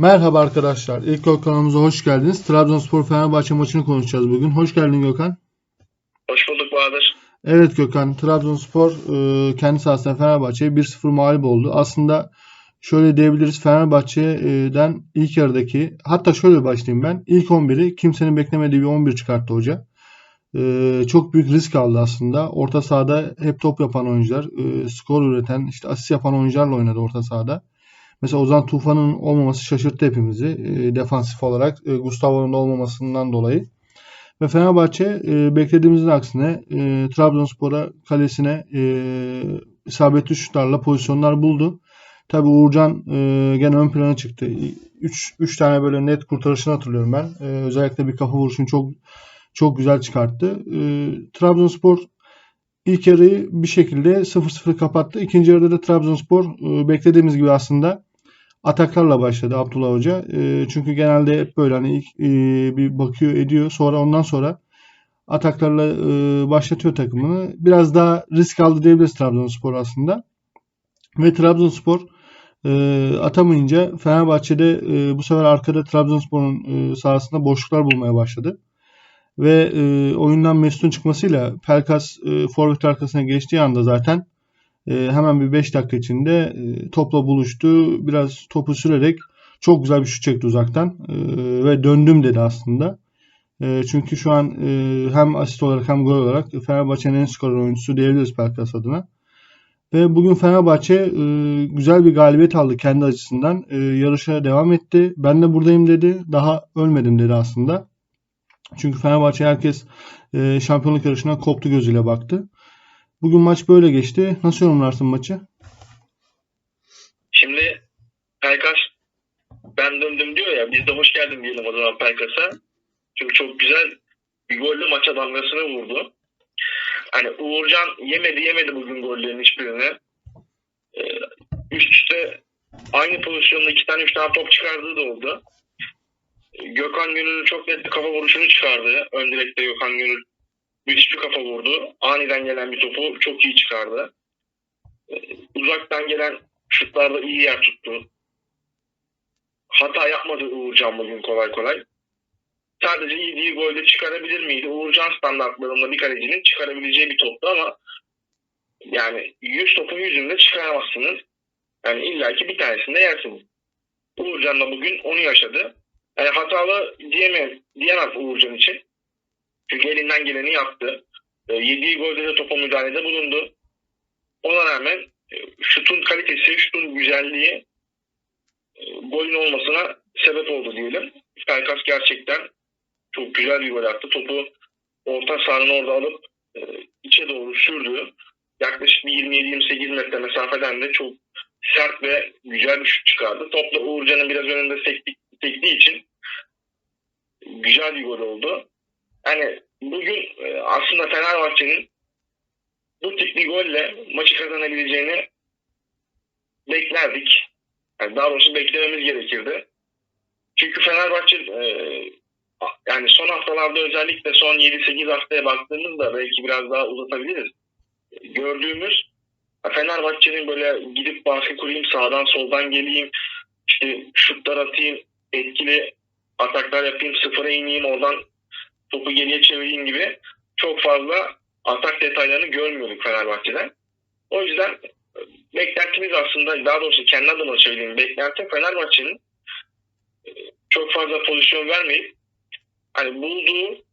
Merhaba arkadaşlar. İlk gol kanalımıza hoş geldiniz. Trabzonspor Fenerbahçe maçını konuşacağız bugün. Hoş geldin Gökhan. Hoş bulduk Bahadır. Evet Gökhan, Trabzonspor e, kendi sahasında Fenerbahçe'ye 1-0 mağlup oldu. Aslında şöyle diyebiliriz Fenerbahçe'den ilk yarıdaki hatta şöyle başlayayım ben. İlk 11'i kimsenin beklemediği bir 11 çıkarttı hoca. E, çok büyük risk aldı aslında. Orta sahada hep top yapan oyuncular, e, skor üreten, işte asist yapan oyuncularla oynadı orta sahada. Mesela Ozan Tufan'ın olmaması şaşırttı hepimizi. E, defansif olarak e, Gustavo'nun olmamasından dolayı. Ve Fenerbahçe e, beklediğimizin aksine e, Trabzonspor'a kalesine e, isabetli şutlarla pozisyonlar buldu. Tabi Uğurcan e, gene ön plana çıktı. 3 tane böyle net kurtarışını hatırlıyorum ben. E, özellikle bir kafa vuruşunu çok çok güzel çıkarttı. E, Trabzonspor ilk yarıyı bir şekilde 0-0 kapattı. İkinci yarıda da Trabzonspor e, beklediğimiz gibi aslında ataklarla başladı Abdullah Hoca. E, çünkü genelde hep böyle hani ilk e, bir bakıyor ediyor. Sonra ondan sonra ataklarla e, başlatıyor takımını. Biraz daha risk aldı diyebiliriz Trabzonspor aslında. Ve Trabzonspor atamayınca Fenerbahçe'de bu sefer arkada Trabzonspor'un e, sahasında boşluklar bulmaya başladı. Ve oyundan Mesut'un çıkmasıyla Pelkas e, forvet arkasına geçtiği anda zaten hemen bir 5 dakika içinde e, topla buluştu. Biraz topu sürerek çok güzel bir şut çekti uzaktan e, ve döndüm dedi aslında. E, çünkü şu an e, hem asist olarak hem gol olarak Fenerbahçe'nin en skor oyuncusu diyebiliriz Pelkas adına. Ve bugün Fenerbahçe e, güzel bir galibiyet aldı kendi açısından. E, yarışa devam etti. Ben de buradayım dedi. Daha ölmedim dedi aslında. Çünkü Fenerbahçe herkes şampiyonluk yarışına koptu gözüyle baktı. Bugün maç böyle geçti. Nasıl yorumlarsın maçı? Şimdi Pelkas ben döndüm diyor ya biz de hoş geldin diyelim o zaman Pelkas'a. Çünkü çok güzel bir golle maça damgasını vurdu. Hani Uğurcan yemedi yemedi bugün gollerin hiçbirini. Ee, üst üste aynı pozisyonda iki tane üç tane top çıkardığı da oldu. Gökhan Gönül'ün çok net bir kafa vuruşunu çıkardı. Ön direkte Gökhan Gönül müthiş bir kafa vurdu. Aniden gelen bir topu çok iyi çıkardı. Ee, uzaktan gelen şutlarda iyi yer tuttu. Hata yapmadı Uğurcan bugün kolay kolay. Sadece yediği golde çıkarabilir miydi? Uğurcan standartlarında bir kalecinin çıkarabileceği bir toptu ama yani 100 topun yüzünde çıkaramazsınız. Yani illaki bir tanesinde yersiniz. Uğurcan da bugün onu yaşadı. Yani hatalı diyemem, diyemem Uğurcan için. Çünkü elinden geleni yaptı. E, yediği golde de topa müdahalede bulundu. Ona rağmen e, şutun kalitesi, şutun güzelliği e, golün olmasına sebep oldu diyelim. Pelkas gerçekten çok güzel bir gol attı. Topu orta sahanın orada alıp e, içe doğru sürdü. Yaklaşık bir 27-28 metre mesafeden de çok sert ve güzel bir şut çıkardı. Topla Uğurcan'ın biraz önünde sektiği için güzel bir gol oldu. Yani bugün e, aslında Fenerbahçe'nin bu tip bir golle maçı kazanabileceğini beklerdik. Yani daha doğrusu beklememiz gerekirdi. Çünkü Fenerbahçe e, yani son haftalarda özellikle son 7-8 haftaya baktığımızda belki biraz daha uzatabiliriz. Gördüğümüz Fenerbahçe'nin böyle gidip baskı kurayım, sağdan soldan geleyim, işte şutlar atayım, etkili ataklar yapayım, sıfıra ineyim, oradan topu geriye çevireyim gibi çok fazla atak detaylarını görmüyorduk Fenerbahçe'den. O yüzden beklentimiz aslında daha doğrusu kendi adıma söyleyeyim. Beklenti Fenerbahçe'nin çok fazla pozisyon vermeyip hani bulduğu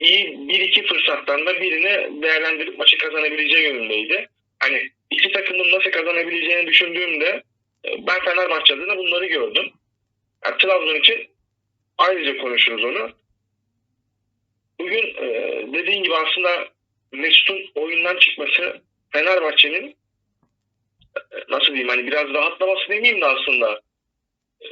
iyi bir iki fırsattan da birini değerlendirip maçı kazanabileceği yönündeydi. Hani iki takımın nasıl kazanabileceğini düşündüğümde ben Fenerbahçe adına bunları gördüm. Yani Trabzon için ayrıca konuşuruz onu. Bugün e, dediğin gibi aslında Mesut'un oyundan çıkması Fenerbahçe'nin e, nasıl diyeyim hani biraz rahatlaması demeyeyim de aslında e,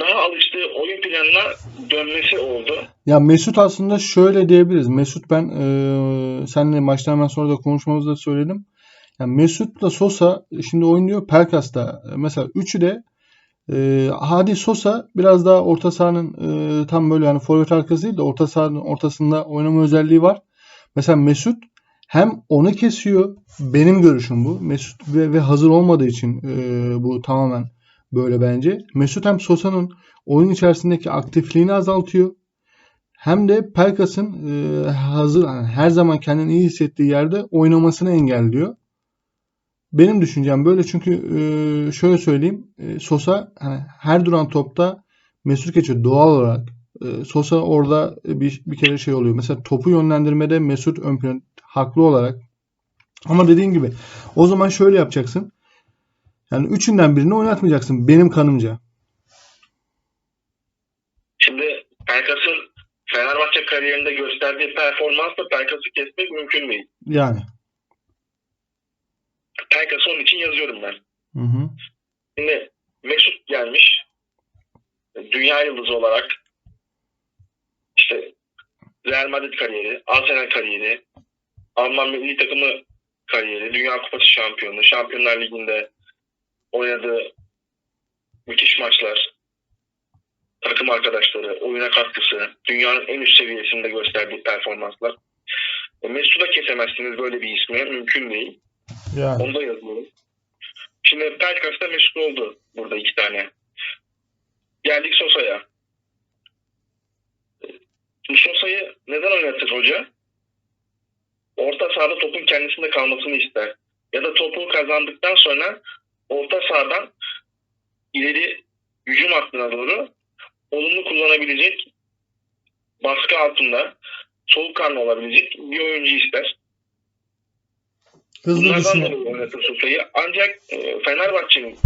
daha alıştığı oyun planına dönmesi oldu. Ya Mesut aslında şöyle diyebiliriz. Mesut ben e, seninle maçtan hemen sonra da konuşmamızda söyledim. Yani Mesut'la Sosa şimdi oynuyor. Pelkas da mesela üçü de e, Hadi Sosa biraz daha orta sahanın e, tam böyle yani forvet arkası değil de orta sahanın ortasında oynama özelliği var. Mesela Mesut hem onu kesiyor. Benim görüşüm bu. Mesut ve, ve hazır olmadığı için e, bu tamamen böyle bence. Mesut hem Sosa'nın oyun içerisindeki aktifliğini azaltıyor. Hem de Pelkas'ın e, hazır yani her zaman kendini iyi hissettiği yerde oynamasını engelliyor. Benim düşüncem böyle çünkü e, şöyle söyleyeyim. E, Sosa hani her duran topta Mesut geçiyor doğal olarak. E, Sosa orada bir, bir kere şey oluyor. Mesela topu yönlendirmede Mesut ön plan haklı olarak. Ama dediğin gibi o zaman şöyle yapacaksın. Yani üçünden birini oynatmayacaksın benim kanımca. Şimdi Pelkas'ın Fenerbahçe kariyerinde gösterdiği performansla Pelkas'ı kesmek mümkün değil. Yani. Yazıyorum ben. Hı hı. Şimdi Mesut gelmiş. Dünya yıldızı olarak işte Real Madrid kariyeri, Arsenal kariyeri, Alman milli takımı kariyeri, Dünya Kupası şampiyonu, Şampiyonlar Ligi'nde oynadığı müthiş maçlar, takım arkadaşları, oyuna katkısı, dünyanın en üst seviyesinde gösterdiği performanslar. E, Mesut'u da kesemezsiniz böyle bir ismi. Mümkün değil. Yani. Onu da yazıyorum. Şimdi Pelkas'ta Mesut oldu burada iki tane. Geldik Sosa'ya. Şimdi Sosa'yı neden oynatır hoca? Orta sahada topun kendisinde kalmasını ister. Ya da topu kazandıktan sonra orta sahadan ileri hücum hattına doğru olumlu kullanabilecek baskı altında soğukkanlı olabilecek bir oyuncu ister. Hızlı Bunlardan düşünün. dolayı oynatır Sosa'yı. Ancak e, Fenerbahçe'nin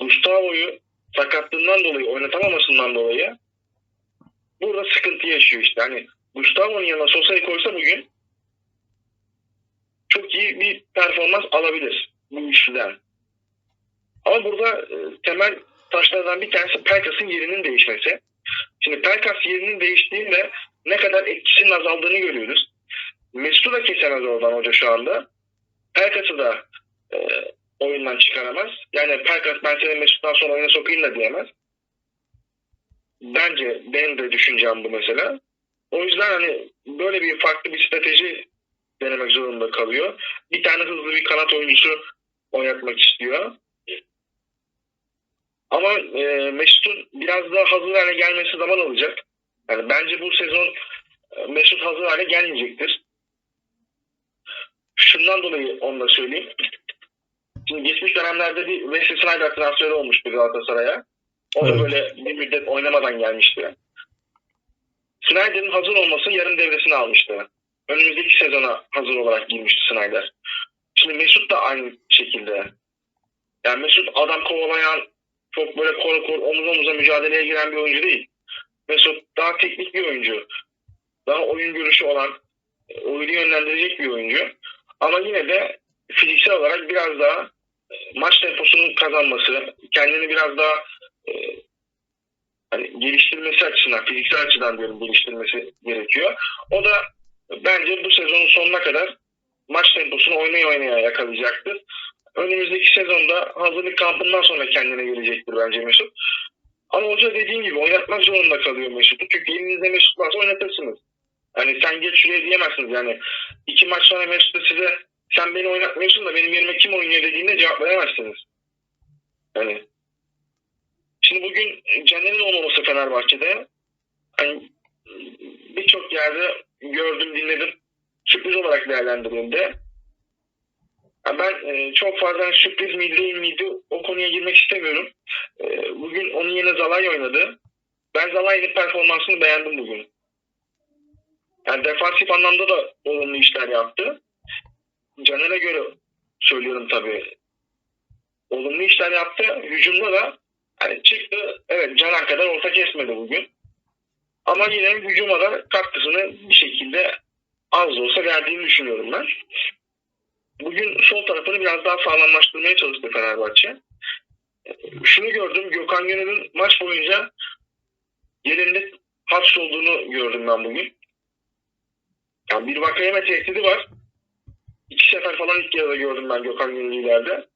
Gustavo'yu sakatlığından dolayı oynatamamasından dolayı burada sıkıntı yaşıyor işte. Hani Gustavo'nun yanına Sosa'yı koysa bugün çok iyi bir performans alabilir bu üçlüden. Ama burada e, temel taşlardan bir tanesi Pelkas'ın yerinin değişmesi. Şimdi Pelkas yerinin değiştiğinde ne kadar etkisinin azaldığını görüyoruz. Mesut'u da kesemez oradan hoca şu anda. Pelkas'ı da e, oyundan çıkaramaz. Yani Pelkas ben seni Mesut'tan sonra oyuna sokayım da diyemez. Bence benim de düşüncem bu mesela. O yüzden hani böyle bir farklı bir strateji denemek zorunda kalıyor. Bir tane hızlı bir kanat oyuncusu oynatmak istiyor. Ama e, Mesut'un biraz daha hazır hale gelmesi zaman alacak. Yani bence bu sezon e, Mesut hazır hale gelmeyecektir. Şundan dolayı onu da söyleyeyim. Şimdi geçmiş dönemlerde bir Wesley Sneijder transferi olmuştu Galatasaray'a. O da Evet. böyle bir müddet oynamadan gelmişti. Snyder'in hazır olması yarım devresini almıştı. Önümüzdeki sezona hazır olarak girmişti Snyder. Şimdi Mesut da aynı şekilde. Yani Mesut adam kovalayan, çok böyle kor kor omuz omuza mücadeleye giren bir oyuncu değil. Mesut daha teknik bir oyuncu. Daha oyun görüşü olan, oyunu yönlendirecek bir oyuncu. Ama yine de fiziksel olarak biraz daha e, maç temposunun kazanması, kendini biraz daha e, hani geliştirmesi açısından, fiziksel açıdan diyorum geliştirmesi gerekiyor. O da bence bu sezonun sonuna kadar maç temposunu oynaya oynaya yakalayacaktır. Önümüzdeki sezonda hazırlık kampından sonra kendine gelecektir bence Mesut. Ama hoca dediğim gibi oynatmak zorunda kalıyor Mesut'u. Çünkü elinizde Mesut varsa oynatırsınız. Hani sen geç şuraya diyemezsiniz yani. iki maç sonra Mesut da size sen beni oynatmıyorsun da benim yerime kim oynuyor dediğinde cevap veremezsiniz. Yani Şimdi bugün Caner'in olmaması Fenerbahçe'de hani birçok yerde gördüm, dinledim. Sürpriz olarak değerlendirildi. Yani ben e, çok fazla hani sürpriz miydi değil miydi o konuya girmek istemiyorum. E, bugün onun yerine Zalay oynadı. Ben Zalay'ın performansını beğendim bugün. Yani defansif anlamda da olumlu işler yaptı. Caner'e göre söylüyorum tabii. Olumlu işler yaptı. Hücumda da yani çıktı. Evet Caner kadar orta kesmedi bugün. Ama yine hücuma da katkısını bir şekilde az da olsa verdiğini düşünüyorum ben. Bugün sol tarafını biraz daha sağlamlaştırmaya çalıştı Fenerbahçe. Şunu gördüm. Gökhan Gönül'ün maç boyunca yerinde hapsolduğunu gördüm ben bugün. Yani bir Vakayeme tehdidi var. İki sefer falan ilk yarıda gördüm ben Gökhan Gönül'ü ileride.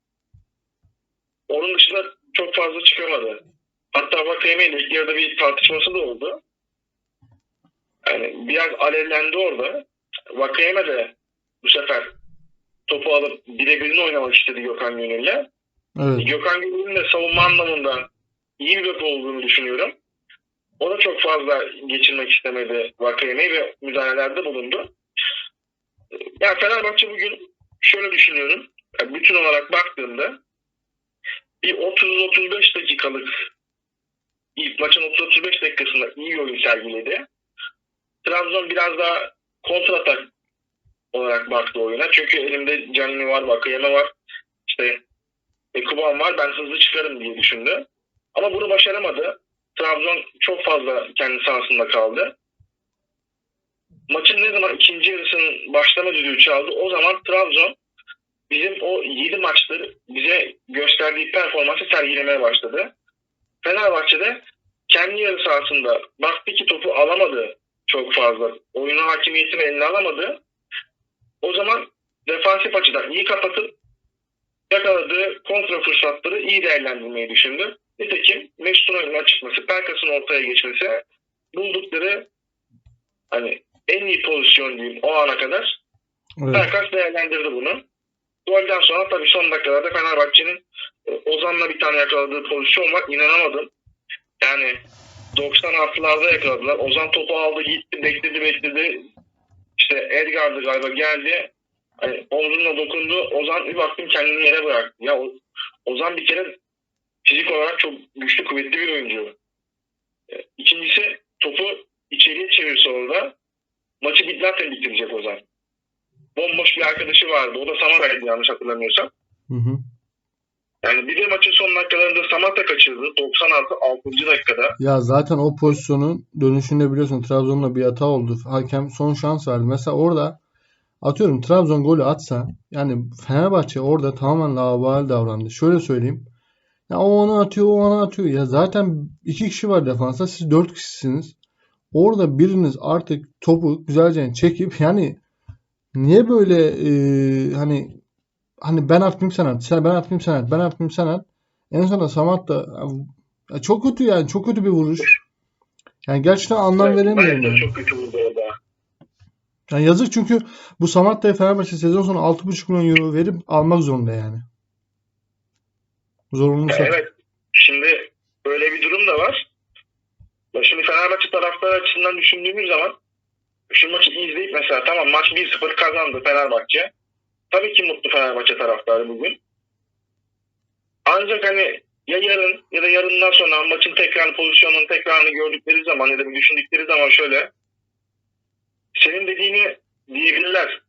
Onun dışında çok fazla çıkamadı. Hatta Vakayeme ile ilk yarıda bir tartışması da oldu. Yani biraz alevlendi orada. Vakayeme de bu sefer topu alıp birebirini oynamak istedi Gökhan Gönül'le. Evet. Gökhan Gönül'ün de savunma anlamında iyi bir bek olduğunu düşünüyorum. O da çok fazla geçirmek istemedi Vakayeme'yi ve müdahalelerde bulundu. Yani Fenerbahçe bugün şöyle düşünüyorum. Yani bütün olarak baktığımda bir 30-35 dakikalık ilk maçın 30-35 dakikasında iyi oyun sergiledi. Trabzon biraz daha kontratak olarak baktı oyuna. Çünkü elimde Canini var, Vakayeme var. İşte Ekuban var. Ben hızlı çıkarım diye düşündü. Ama bunu başaramadı. Trabzon çok fazla kendi sahasında kaldı. Maçın ne zaman ikinci yarısının başlama düdüğü çaldı o zaman Trabzon bizim o 7 maçtır bize gösterdiği performansı sergilemeye başladı. Fenerbahçe'de kendi yarı sahasında baktı ki topu alamadı çok fazla. Oyunun hakimiyetini eline alamadı. O zaman defansif açıdan iyi kapatıp yakaladığı kontra fırsatları iyi değerlendirmeyi düşündü. Nitekim Mesut'un oyundan çıkması, Pelkas'ın ortaya geçmesi buldukları hani en iyi pozisyon diyeyim o ana kadar Evet. Pelkas değerlendirdi bunu. Golden sonra tabii son dakikalarda Fenerbahçe'nin e, Ozan'la bir tane yakaladığı pozisyon var. İnanamadım. Yani 90 artılarda yakaladılar. Ozan topu aldı gitti bekledi bekledi. İşte Edgar'dı galiba geldi. Hani omzuna dokundu. Ozan bir baktım kendini yere bıraktı. Ya Ozan bir kere fizik olarak çok güçlü kuvvetli bir oyuncu. E, İkincisi topu içeriye çevirse orada maçı bitlerken bitirecek Ozan. Bomboş bir arkadaşı vardı. O da Samata'ydı yanlış hatırlamıyorsam. Hı hı. Yani bir de maçın son dakikalarında Samata kaçırdı. 96 6. dakikada. Ya zaten o pozisyonun dönüşünde biliyorsun Trabzon'la bir hata oldu. Hakem son şans verdi. Mesela orada atıyorum Trabzon golü atsa yani Fenerbahçe orada tamamen laubali davrandı. Şöyle söyleyeyim. Ya o onu atıyor, o onu atıyor. Ya zaten iki kişi var defansta. Siz dört kişisiniz. Orada biriniz artık topu güzelce çekip yani niye böyle e, hani hani ben atmayayım sen at, sen ben atmayayım sen at, ben atmayayım sen at. En sonunda Samat da ya çok kötü yani çok kötü bir vuruş. Yani gerçekten anlam Evet, veremiyorum yani. çok kötü vurdu orada. Yani yazık çünkü bu Samatta'ya Fenerbahçe sezon sonu 6,5 milyon euro verip almak zorunda yani. Zorunlu Ya sat. evet. Şimdi böyle bir durum da var. Şimdi Fenerbahçe taraftarı açısından düşündüğümüz zaman şu maçı izleyip mesela tamam maç 1-0 kazandı Fenerbahçe. Tabii ki mutlu Fenerbahçe taraftarı bugün. Ancak hani ya yarın ya da yarından sonra maçın tekrarını, pozisyonun tekrarını gördükleri zaman ya da düşündükleri zaman şöyle senin dediğini diyebilirler.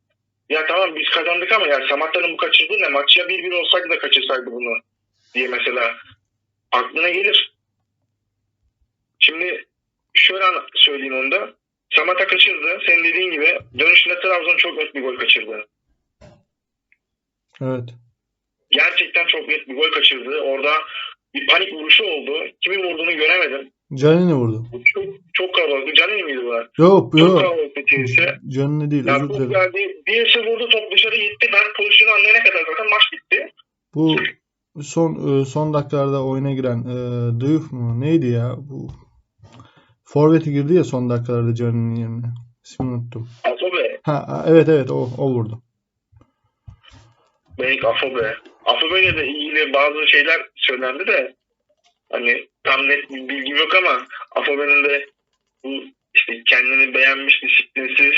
Ya tamam biz kazandık ama ya Samatta'nın bu kaçırdığı ne? Maç ya 1-1 olsaydı da kaçırsaydı bunu diye mesela aklına gelir. Şimdi şöyle söyleyeyim onu da. Samata kaçırdı. Senin dediğin gibi dönüşünde Trabzon çok net bir gol kaçırdı. Evet. Gerçekten çok net bir gol kaçırdı. Orada bir panik vuruşu oldu. Kimin vurduğunu göremedim. Canini vurdu. Çok, çok kalabalık. Canın mıydı bu? Yok Çok yok. kalabalık içerisi. Canini değil Ya özür dilerim. geldi. Birisi vurdu top dışarı gitti. Ben pozisyonu anlayana kadar zaten maç bitti. Bu son e, son dakikalarda oyuna giren e, Diouf mu? Neydi ya? Bu Forvet'i girdi ya son dakikalarda Canini'nin yerine. İsmini unuttum. Afobe. Ha, evet evet o, o vurdu. Belki Afobe. Afobe ile de ilgili bazı şeyler söylendi de hani tam net bir bilgim yok ama Afobe'nin de bu işte kendini beğenmiş disiplinsiz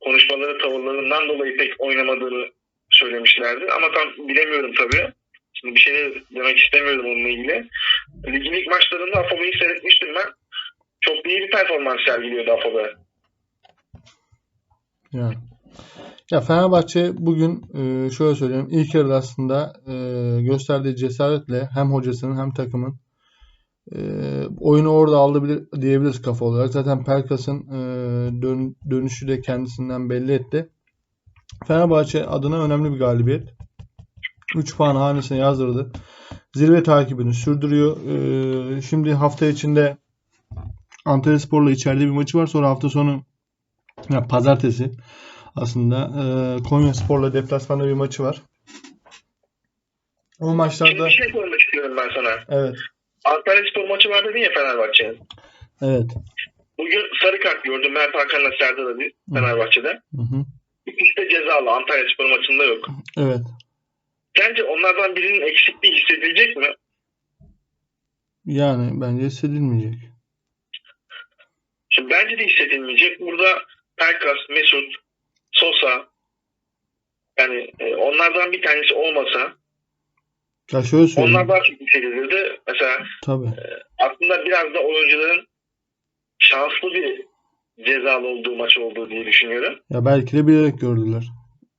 konuşmaları tavırlarından dolayı pek oynamadığını söylemişlerdi. Ama tam bilemiyorum tabii. Bir şey de demek istemiyorum onunla ilgili. Ligin ilk maçlarında Afobe'yi seyretmiştim ben. Çok iyi bir performans sergiliyordu Afobe. Yani. Ya Fenerbahçe bugün e, şöyle söyleyeyim ilk yarıda aslında e, gösterdiği cesaretle hem hocasının hem takımın e, oyunu orada aldı diyebiliriz kafa olarak. Zaten Pelkas'ın e, dön- dönüşü de kendisinden belli etti. Fenerbahçe adına önemli bir galibiyet. 3 puan hanesine yazdırdı. Zirve takibini sürdürüyor. E, şimdi hafta içinde Antalyaspor'la içeride bir maçı var. Sonra hafta sonu ya pazartesi aslında e, Konya Spor'la deplasmanda bir maçı var. O Şimdi maçlarda bir şey sormak istiyorum ben sana. evet Antalya Spor maçı var dedin ya Fenerbahçe'nin. evet Bugün sarı kart gördüm Mert Hakan'la Serdar Ali Fenerbahçe'de. hı hı, İkisi de cezalı. Antalya Spor maçında yok. evet Sence onlardan birinin eksikliği hissedilecek mi? Yani bence hissedilmeyecek. Şimdi bence de hissedilmeyecek. Burada Pelkas, Mesut, Sosa yani e, onlardan bir tanesi olmasa Ya şöyle söyleyeyim. onlar daha çok hissedilirdi. Mesela Tabii. aslında biraz da oyuncuların şanslı bir cezalı olduğu maç olduğu diye düşünüyorum. Ya belki de bilerek gördüler.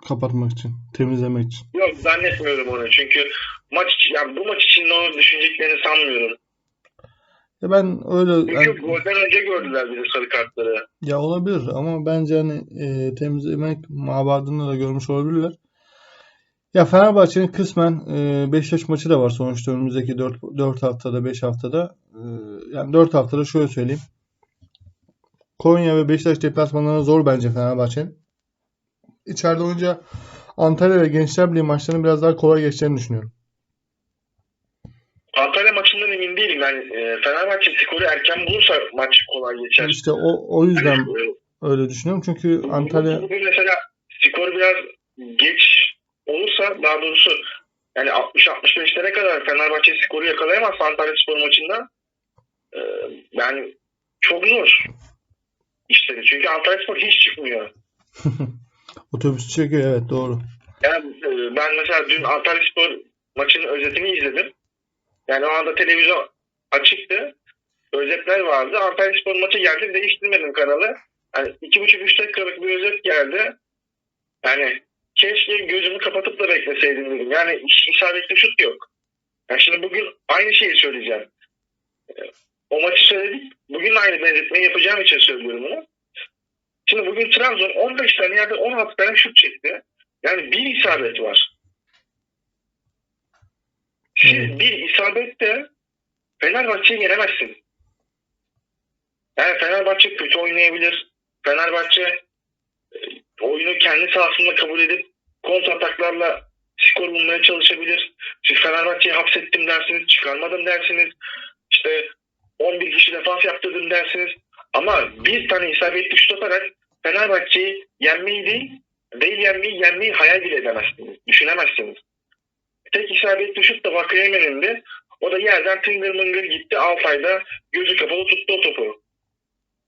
Kapatmak için, temizlemek için. Yok zannetmiyorum onu çünkü maç yani bu maç için ne olur düşüneceklerini sanmıyorum. Ya ben öyle Çünkü yani- golden önce gördüler bizi sarı kartları. ya olabilir ama bence hani e, temizlemek mabadında da görmüş olabilirler. Ya Fenerbahçe'nin kısmen e, Beşiktaş maçı da var sonuçta önümüzdeki 4, 4 haftada 5 haftada. E, yani 4 haftada şöyle söyleyeyim. Konya ve Beşiktaş deplasmanları zor bence Fenerbahçe'nin. İçeride olunca Antalya ve Gençler Birliği maçlarının biraz daha kolay geçeceğini düşünüyorum. Antalya maçından emin değilim. Yani e, Fenerbahçe skoru erken bulursa maç kolay geçer. İşte o, o yüzden Yani, e, öyle düşünüyorum. Çünkü Antalya Bugün mesela skor biraz geç olursa daha doğrusu yani 60-65'lere kadar Fenerbahçe skoru yakalayamaz Antalya Spor maçında. Ee, yani çok zor işleri. Çünkü Antalya Spor hiç çıkmıyor. otobüs çekiyor evet doğru. Yani e, ben mesela dün Antalya Spor maçının özetini izledim. Yani o anda televizyon açıktı. Özetler vardı. Antalya Spor maçı geldi. Değiştirmedim kanalı. Yani iki buçuk üç dakikalık bir özet geldi. Yani keşke gözümü kapatıp da bekleseydim dedim. Yani isabetli şut yok. Yani şimdi bugün aynı şeyi söyleyeceğim. E, O maçı söyledik. Bugün aynı benzetmeyi yapacağım için söylüyorum bunu. Şimdi bugün Trabzon 15 tane yerde 16 tane şut çekti. Yani bir isabet var. Siz bir isabette Fenerbahçe'yi yenemezsin. Yani Fenerbahçe kötü oynayabilir. Fenerbahçe e, oyunu kendi sahasında kabul edip kontrataklarla skor bulmaya çalışabilir. Siz Fenerbahçe'yi hapsettim dersiniz, çıkarmadım dersiniz. İşte 11 kişi defans yaptırdım dersiniz. Ama bir tane isabetli şut atarak Fenerbahçe'yi yenmeyi değil, değil yenmeyi, yenmeyi hayal bile edemezsiniz. Düşünemezsiniz. Tek isabetli şut da Vakayemen'in de o da yerden tıngır mıngır gitti. Altay'da gözü kapalı tuttu o topu.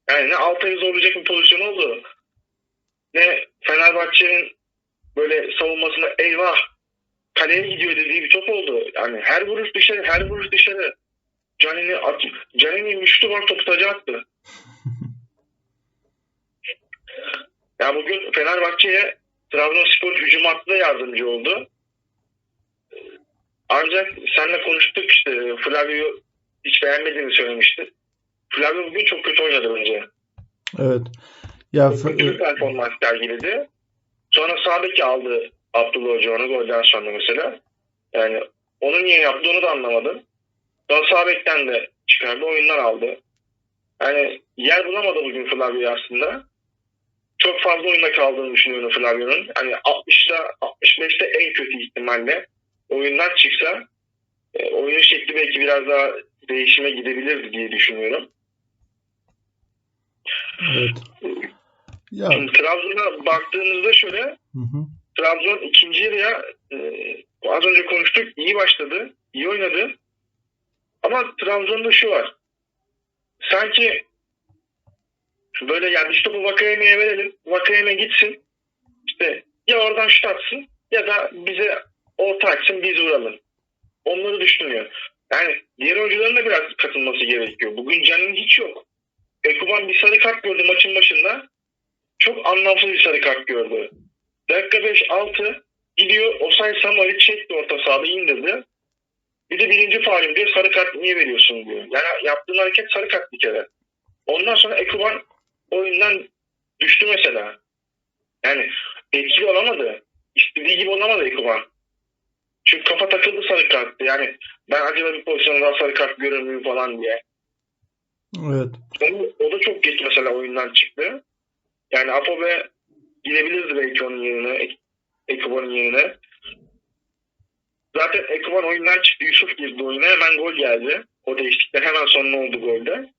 Yani ne Altay'ı zorlayacak bir pozisyon oldu. Ne Fenerbahçe'nin böyle savunmasında eyvah kaleye gidiyor dediği bir top oldu. Yani her vuruş dışarı, her vuruş dışarı. Canini at, Canini müştü var topu taca attı. Ya bugün Fenerbahçe'ye Trabzonspor hücum hattında yardımcı oldu. Ancak seninle konuştuk işte Flavio hiç beğenmediğini söylemişti. Flavio bugün çok kötü oynadı bence. Evet. Ya Çok kötü performans sergiledi. Sonra sağ beki aldı Abdullah Hoca onu golden sonra mesela. Yani onu niye yaptı onu da anlamadım. Sonra sağ bekten de çıkardı oyunlar aldı. Yani yer bulamadı bugün Flavio aslında. Çok fazla oyunda kaldığını düşünüyorum Flavio'nun. Hani 60'ta 65'te en kötü ihtimalle oyundan çıksa e, oyun şekli belki biraz daha değişime gidebilirdi diye düşünüyorum. evet. Ya Şimdi Trabzon'a baktığımızda şöyle hı hı. Trabzon ikinci yarıya e, az önce konuştuk iyi başladı, iyi oynadı. Ama Trabzon'da şu var. Sanki böyle yani biz topu Vakayeme'ye verelim. Vakayeme gitsin. İşte ya oradan şut atsın ya da bize orta açsın biz vuralım. Onları düşünüyor. Yani diğer oyuncuların da biraz katılması gerekiyor. Bugün Can'ın hiç yok. Ekuban bir sarı kart gördü maçın başında. Çok anlamsız bir sarı kart gördü. Dakika 5-6 gidiyor Osay Samar'ı çekti orta sahada indirdi. Bir de birinci faulim diyor sarı kart niye veriyorsun diyor. Yani yaptığın hareket sarı kart bir kere. Ondan sonra Ekuban oyundan düştü mesela. Yani etkili olamadı. İstediği gibi olamadı Ekuban. Çünkü kafa takıldı sarı karttı. Yani ben acaba bir pozisyonda daha sarı kart görür müyüm falan diye. Evet. Onu- o da çok geç mesela oyundan çıktı. Yani Apobe gidebilirdi belki onun yerine. Ek- Ekuban'ın yerine. Zaten Ekuban oyundan çıktı. Yusuf girdi oyuna. Hemen gol geldi. O değişiklikten hemen sonra oldu golde.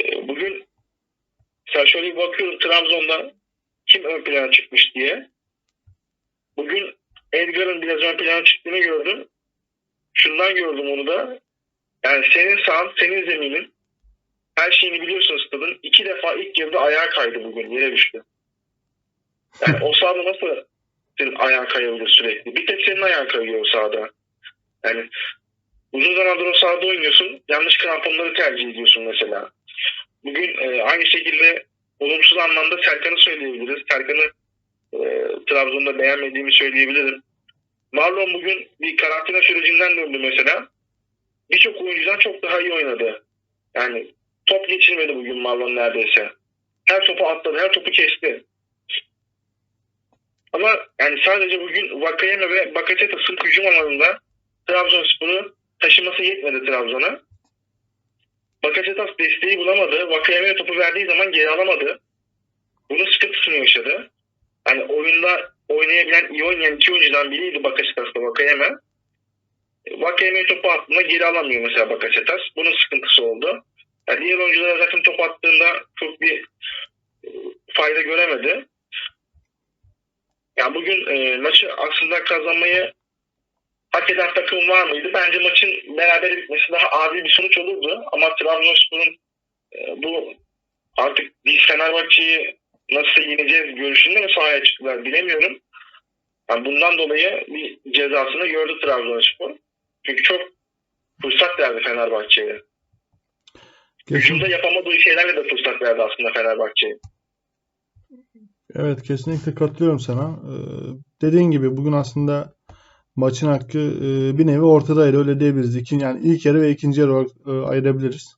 Ee, bugün mesela şöyle bir bakıyorum Trabzon'da kim ön plana çıkmış diye. Bugün Edgar'ın biraz ön plana çıktığını gördüm. Şundan gördüm onu da. Yani senin sahan, senin zeminin her şeyini biliyorsun stadın. İki defa ilk yarıda ayağa kaydı bugün. Yere düştü. Yani o sahada nasıl senin ayağın kayabilir sürekli? Bir tek senin ayağın kayıyor o sahada. Yani uzun zamandır o sahada oynuyorsun. Yanlış kramponları tercih ediyorsun mesela. Bugün e, aynı şekilde olumsuz anlamda Serkan'ı söyleyebiliriz. Serkan'ı e, Trabzon'da beğenmediğimi söyleyebilirim. Marlon bugün bir karantina sürecinden döndü mesela. Birçok oyuncudan çok daha iyi oynadı. Yani top geçirmedi bugün Marlon neredeyse. Her topu atladı, her topu kesti. Ama yani sadece bugün Vakayeme ve Bakasetas'ın hücum alanında Trabzonspor'u taşıması yetmedi Trabzon'a. Bakasetas desteği bulamadı. Vakayeme topu verdiği zaman geri alamadı. Bunun sıkıntısını yaşadı. Hani oyunda oynayabilen, iyi oynayan iki oyuncudan biriydi Bakasetas'la Vakayeme. Vakayeme topu attığında geri alamıyor mesela Bakasetas. Bunun sıkıntısı oldu. Yani diğer oyunculara zaten top attığında çok bir e, fayda göremedi. Yani bugün e, maçı aslında kazanmayı hak eden takım var mıydı? Bence maçın beraber bitmesi daha adil bir sonuç olurdu. Ama Trabzonspor'un e, bu artık biz Fenerbahçe'yi nasıl yeneceğiz görüşünde mi sahaya çıktılar bilemiyorum. Yani bundan dolayı bir cezasını gördü Trabzonspor. Çünkü çok fırsat verdi Fenerbahçe'ye. Hücumda yapamadığı şeylerle de fırsat verdi aslında Fenerbahçe'ye. evet kesinlikle katılıyorum sana. Ee, dediğin gibi bugün aslında maçın hakkı e, bir nevi ortadaydı öyle diyebiliriz. İki, yani ilk yarı ve ikinci yarı olarak e, ayırabiliriz.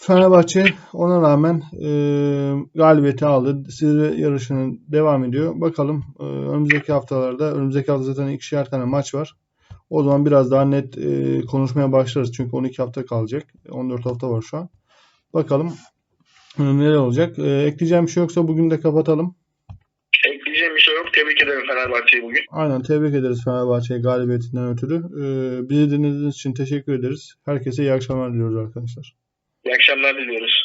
Fenerbahçe ona rağmen e, galibiyeti aldı. Sivri yarışının devam ediyor. Bakalım e, önümüzdeki haftalarda, önümüzdeki hafta zaten ikişer tane maç var. O zaman biraz daha net e, konuşmaya başlarız. Çünkü 12 hafta kalacak. 14 hafta var şu an. Bakalım e, neler olacak. E, ekleyeceğim bir şey yoksa bugün de kapatalım. Ekleyeceğim bir şey yok. Tebrik ederim Fenerbahçe'yi bugün. Aynen tebrik ederiz Fenerbahçe'ye galibiyetinden ötürü. E, bizi dinlediğiniz için teşekkür ederiz. Herkese iyi akşamlar diliyoruz arkadaşlar. İyi akşamlar diliyoruz.